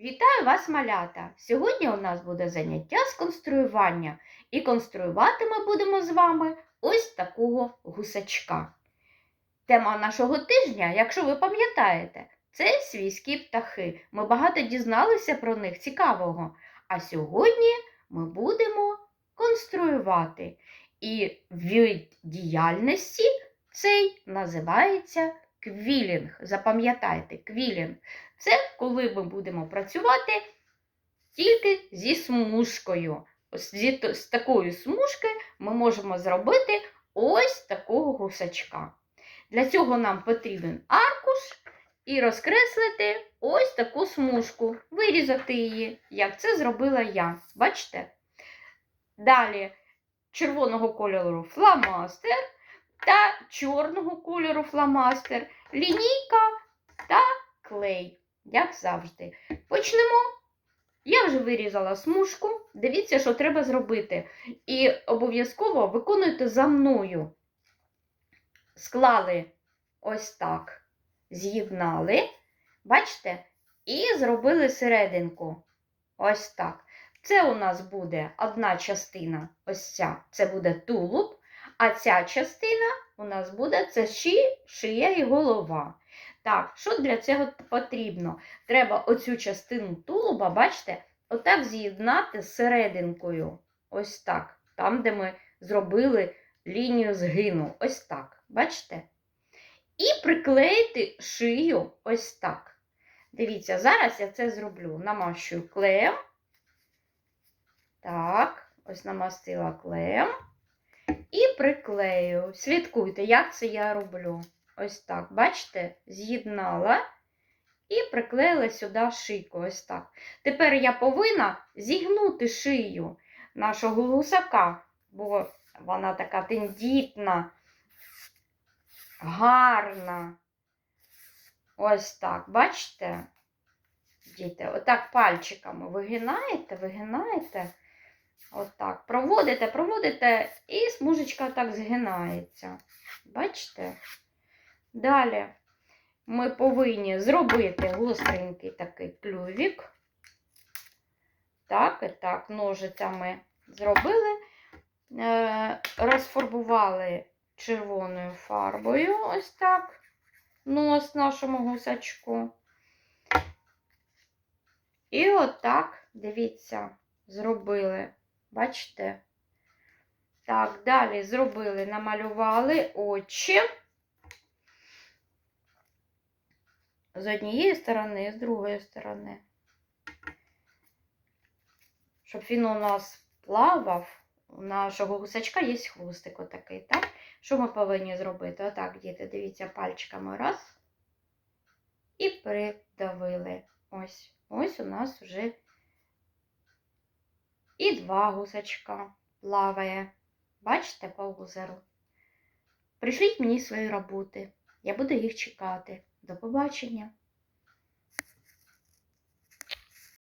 Вітаю вас, малята! Сьогодні у нас буде заняття з конструювання. І конструювати ми будемо з вами ось такого гусачка. Тема нашого тижня, якщо ви пам'ятаєте, це свійські птахи. Ми багато дізналися про них цікавого. А сьогодні ми будемо конструювати. І вид діяльності цей називається квілінг. Запам'ятайте, квілінг. Це коли ми будемо працювати тільки зі смужкою. Ось зі, з такої смужки ми можемо зробити ось такого гусачка. Для цього нам потрібен аркуш і розкреслити ось таку смужку, вирізати її, як це зробила я. Бачите? Далі червоного кольору фломастер та чорного кольору фломастер, лінійка та клей, як завжди. Почнемо. Я вже вирізала смужку. Дивіться, що треба зробити. І обов'язково виконуйте за мною. Склали ось так, з'єднали, бачите, і зробили серединку. Ось так. Це у нас буде одна частина, ось ця, це буде тулуб, а ця частина у нас буде це ши, шия і голова. Так, що для цього потрібно? Треба оцю частину тулуба, бачите, отак з'єднати з серединкою. Ось так. Там, де ми зробили лінію згину. Ось так. Бачите? І приклеїти шию ось так. Дивіться, зараз я це зроблю. Намащую клеєм. Так, ось намастила клеєм. І приклею. Слідкуйте, як це я роблю. Ось так, бачите, з'єднала і приклеїла сюди шийку. Ось так. Тепер я повинна зігнути шию нашого гусака, бо вона така тендітна, гарна. Ось так, бачите? Діти, отак пальчиками вигинаєте, вигинаєте. Отак. Проводите, проводите, і смужечка так згинається. Бачите? Далі ми повинні зробити гостренький такий клювік. Так, і так, ножицями зробили, е, розфарбували червоною фарбою, ось так, нос нашому гусачку. І отак, дивіться, зробили. Бачите? Так, далі зробили, намалювали очі. З однієї сторони і з другої сторони. Щоб він у нас плавав, у нашого гусачка є хвостик отакий, так? Що ми повинні зробити? Отак, діти, дивіться, пальчиками раз. І придавили. Ось. Ось у нас вже і два гусачка плаває. Бачите по озеру? Прийшліть мені свої роботи. Я буду їх чекати. До побачення!